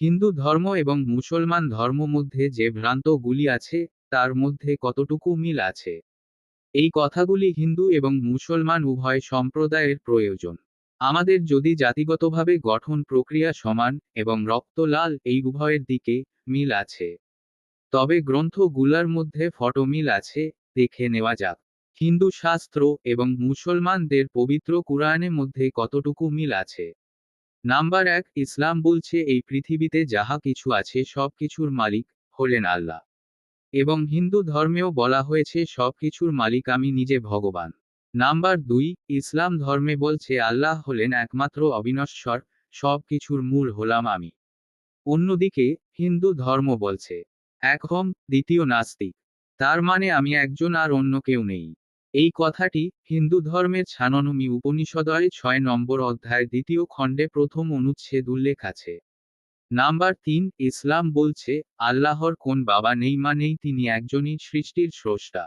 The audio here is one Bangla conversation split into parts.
হিন্দু ধর্ম এবং মুসলমান ধর্ম মধ্যে যে ভ্রান্তগুলি আছে, তার মধ্যে কতটুকু মিল আছে? এই কথাগুলি হিন্দু এবং মুসলমান উভয় সম্প্রদায়ের প্রয়োজন। আমাদের যদি জাতিগতভাবে গঠন প্রক্রিয়া সমান এবং রক্ত লাল এই উভয়ের দিকে মিল আছে, তবে গ্রন্থগুলার মধ্যে ফটো মিল আছে, দেখে নেওয়া যাক। হিন্দু শাস্ত্র এবং মুসলমানদের পবিত্র কুরআনের মধ্যে কতটুকু মিল আছে? নাম্বার এক, ইসলাম বলছে, এই পৃথিবীতে যাহা কিছু আছে, সব কিছুর মালিক হলেন আল্লাহ। এবং হিন্দু ধর্মেও বলা হয়েছে, সব কিছুর মালিক আমি নিজে ভগবান। নাম্বার দুই, ইসলাম ধর্মে বলছে, আল্লাহ হলেন একমাত্র অবিনশ্বর, সব কিছুর মূল হলাম আমি। অন্যদিকে, হিন্দু ধর্ম বলছে, এক হম দ্বিতীয় নাস্তিক। তার মানে আমি একজন আর অন্য কেউ নেই। এই কথাটি হিন্দু ধর্মের ছাননমি উপনিষদয় ছয় নম্বর অধ্যায় দ্বিতীয় খণ্ডে প্রথম অনুচ্ছেদ উল্লেখ আছে। নাম্বার তিন, ইসলাম বলছে, আল্লাহর কোন বাবা নেই মা নেই, তিনি একজনই সৃষ্টির স্রষ্টা।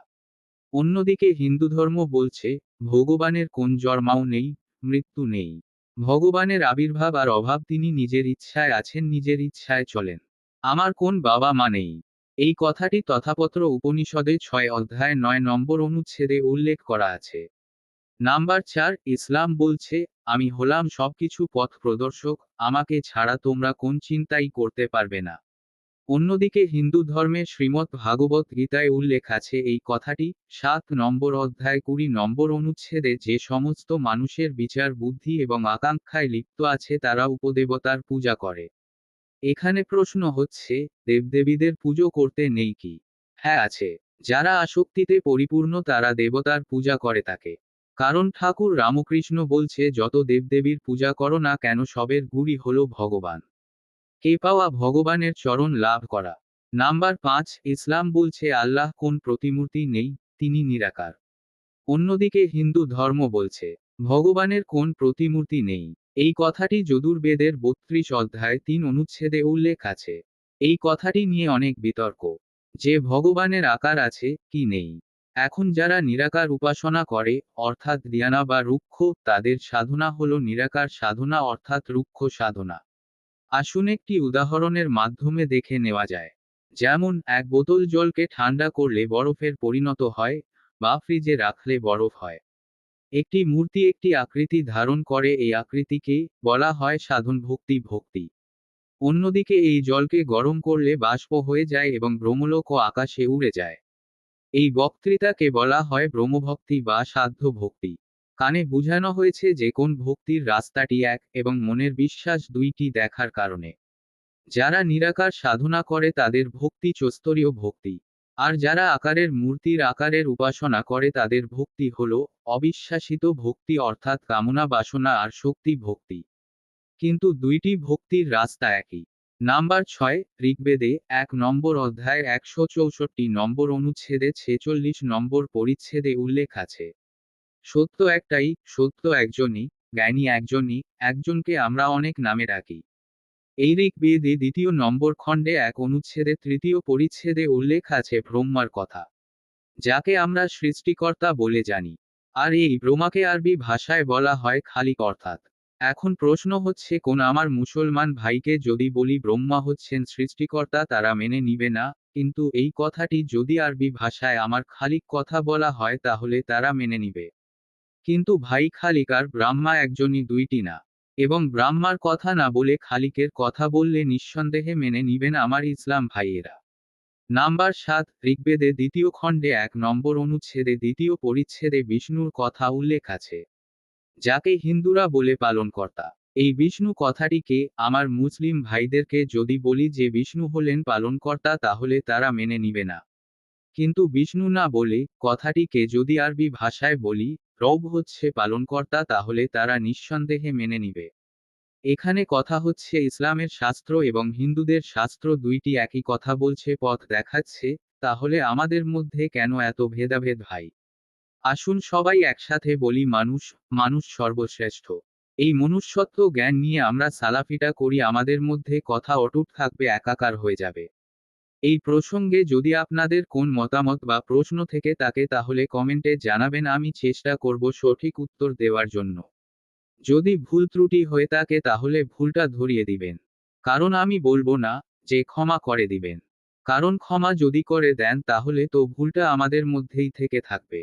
অন্যদিকে হিন্দু ধর্ম বলছে, ভগবানের কোন জন্মাও নেই, মৃত্যু নেই। ভগবানের আবির্ভাব আর অভাব তিনি নিজের ইচ্ছায় আছেন, নিজের ইচ্ছায় চলেন। আমার কোন বাবা মা নেই? এই কথাটি তথাপত্র উপনিষদে ছয় অধ্যায় নয় নম্বর অনুচ্ছেদে উল্লেখ করা আছে। নাম্বার চার, ইসলাম বলছে, আমি হলাম সবকিছু পথ প্রদর্শক, আমাকে ছাড়া তোমরা কোন চিন্তাই করতে পারবে না। অন্যদিকে হিন্দু ধর্মে শ্রীমৎ ভাগবত গীতায় উল্লেখ আছে এই কথাটি, সাত নম্বর অধ্যায় কুড়ি নম্বর অনুচ্ছেদে যে সমস্ত মানুষের বিচার বুদ্ধি এবং আকাঙ্ক্ষায় লিপ্ত আছে তারা উপদেবতার পূজা করে। এখানে প্রশ্ন হচ্ছে, দেবদেবীদের পুজো করতে নেই কি? হ্যাঁ আছে। যারা আসক্তিতে পরিপূর্ণ তারা দেবতার পূজা করে তাকে কারণ ঠাকুর রামকৃষ্ণ বলছে, যত দেবদেবীর পূজা করো না কেন, সবের গুড়ি হল ভগবান। কে পাওয়া ভগবানের চরণ লাভ করা? নাম্বার পাঁচ, ইসলাম বলছে, আল্লাহ কোন প্রতিমূর্তি নেই, তিনি নিরাকার। অন্যদিকে হিন্দু ধর্ম বলছে, ভগবানের কোন প্রতিমূর্তি নেই এই কথাটি যদুর্বেদের বত্রিশ অধ্যায় তিন অনুচ্ছেদে উল্লেখ আছে। এই কথাটি নিয়ে অনেক বিতর্ক। যে ভগবানের আকার আছে, কি নেই? এখন যারা নিরাকার উপাসনা করে, অর্থাৎ রিয়ানা বা রুক্ষ, তাদের সাধনা হলো নিরাকার সাধনা অর্থাৎ রুক্ষ সাধনা। আসুন একটি উদাহরণের মাধ্যমে দেখে নেওয়া যায়। যেমন, এক বোতল জলকে ঠান্ডা করলে বরফের পরিণত হয়, বা ফ্রিজে রাখলে বরফ হয়। একটি মূর্তি একটি আকৃতি ধারণ করে এই আকৃতিকে, বলা হয় সাধন ভক্তি। ভক্তি অন্যদিকে এই জলকে গরম করলে বাষ্প হয়ে যায় এবং ব্রহ্মলোক ও আকাশে উড়ে যায়। এই বক্তৃতাকে বলা হয় ব্রহ্মভক্তি বা সাধ্য ভক্তি কানে বুঝানো হয়েছে যে কোন ভক্তির রাস্তাটি এক এবং মনের বিশ্বাস দুইটি দেখার কারণে। যারা নিরাকার সাধনা করে তাদের ভক্তি চস্তরীয় ভক্তি। আর যারা আকারের মূর্তির আকারের উপাসনা করে তাদের ভক্তি হল অবিশ্বাসিত ভক্তি অর্থাৎ কামনা বাসনা আর শক্তি ভক্তি। কিন্তু দুইটি ভক্তির রাস্তা একই। নাম্বার ছয়, ঋগ্বেদে এক নম্বর অধ্যায় একশো চৌষট্টি নম্বর অনুচ্ছেদে ছেচল্লিশ নম্বর পরিচ্ছেদে উল্লেখ আছে। সত্য একটাই, সত্য একজনই, জ্ঞানী একজনই, একজনকে আমরা অনেক নামে ডাকি। এই ঋগ্বেদে দ্বিতীয় নম্বর খণ্ডে এক অনুচ্ছেদে তৃতীয় পরিচ্ছেদে উল্লেখ আছে ব্রহ্মার কথা, যাকে আমরা সৃষ্টিকর্তা বলে জানি। আর এই ব্রহ্মাকে আরবি ভাষায় বলা হয় খালিক অর্থাৎ, এখন প্রশ্ন হচ্ছে কোন আমার মুসলমান ভাইকে যদি বলি ব্রহ্মা হচ্ছেন সৃষ্টিকর্তা তারা মেনে নিবে না, কিন্তু এই কথাটি যদি আরবি ভাষায় আমার খালিক কথা বলা হয় তাহলে তারা মেনে নিবে। কিন্তু ভাই খালিক আর ব্রাহ্মা একজনই দুইটি না। এবং ব্রাহ্মার কথা না বলে খালিকের কথা বললে নিঃসন্দেহে মেনে নিবেন আমার ইসলাম ভাইয়েরা। নাম্বার সাত, ঋগ্বেদে দ্বিতীয় খণ্ডে এক নম্বর অনুচ্ছেদে দ্বিতীয় পরিচ্ছেদে বিষ্ণুর কথা উল্লেখ আছে, যাকে হিন্দুরা বলে পালনকর্তা। এই বিষ্ণু কথাটিকে আমার মুসলিম ভাইদেরকে যদি বলি যে বিষ্ণু হলেন পালনকর্তা, তাহলে তারা মেনে নিবে না। কিন্তু বিষ্ণু না বলে কথাটিকে যদি আরবি ভাষায় বলি রব হচ্ছে পালনকর্তা, তাহলে তারা নিঃসন্দেহে মেনে নিবে। এখানে কথা হচ্ছে ইসলামের শাস্ত্র এবং হিন্দুদের শাস্ত্র দুইটি একই কথা বলছে, পথ দেখাচ্ছে, তাহলে আমাদের মধ্যে কেন এত ভেদাভেদ ভাই? আসুন সবাই একসাথে বলি, মানুষ মানুষ সর্বশ্রেষ্ঠ। এই মনুষ্যত্ব জ্ঞান নিয়ে আমরা সালাফিটা করি, আমাদের মধ্যে কথা অটুট থাকবে, একাকার হয়ে যাবে। এই প্রসঙ্গে যদি আপনাদের কোন মতামত বা প্রশ্ন থেকে থাকে তাহলে কমেন্টে জানাবেন, আমি চেষ্টা করব সঠিক উত্তর দেওয়ার জন্য। যদি ভুল ত্রুটি হয়ে থাকে তাহলে ভুলটা ধরিয়ে দিবেন। কারণ আমি বলব না যে ক্ষমা করে দিবেন। কারণ ক্ষমা যদি করে দেন তাহলে তো ভুলটা আমাদের মধ্যেই থেকে থাকবে।